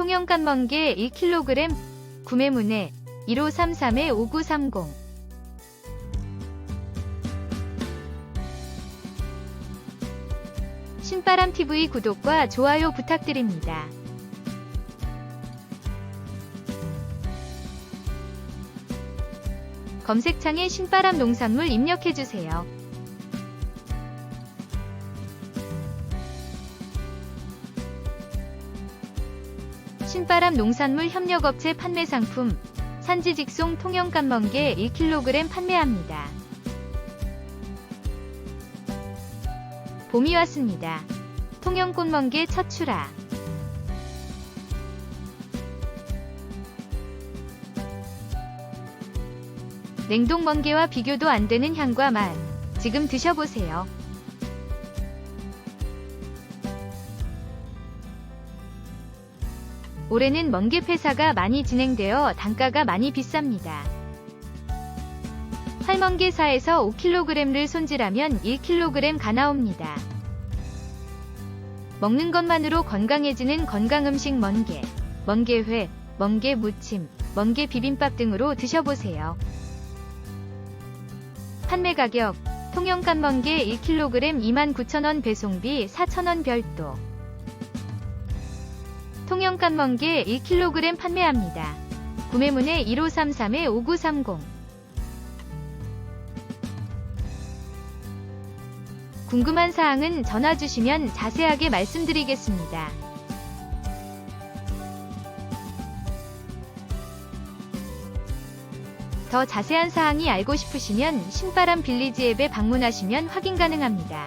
통영간 멍게 1kg 구매문의 1533-5930 신바람TV 구독과 좋아요 부탁드립니다. 검색창에 신바람 농산물 입력해주세요. 신바람 농산물 협력업체 판매 상품 산지 직송 통영간 멍게 1kg 판매합니다. 봄이 왔습니다. 통영 꽃 멍게 첫 출하. 냉동 멍게와 비교도 안 되는 향과 맛. 지금 드셔보세요. 올해는 멍게 폐사가 많이 진행되어 단가가 많이 비쌉니다. 활멍게사에서 5kg를 손질하면 1kg 가 나옵니다. 먹는 것만으로 건강해지는 건강음식 멍게, 멍게회, 멍게 무침, 멍게 비빔밥 등으로 드셔보세요. 판매 가격, 통영간 멍게 1kg 29,000원 배송비 4,000원 별도. 통영간 멍게 1kg 판매합니다. 구매문의 1533-5930 궁금한 사항은 전화 주시면 자세하게 말씀드리겠습니다. 더 자세한 사항이 알고 싶으시면 신바람 빌리지 앱에 방문하시면 확인 가능합니다.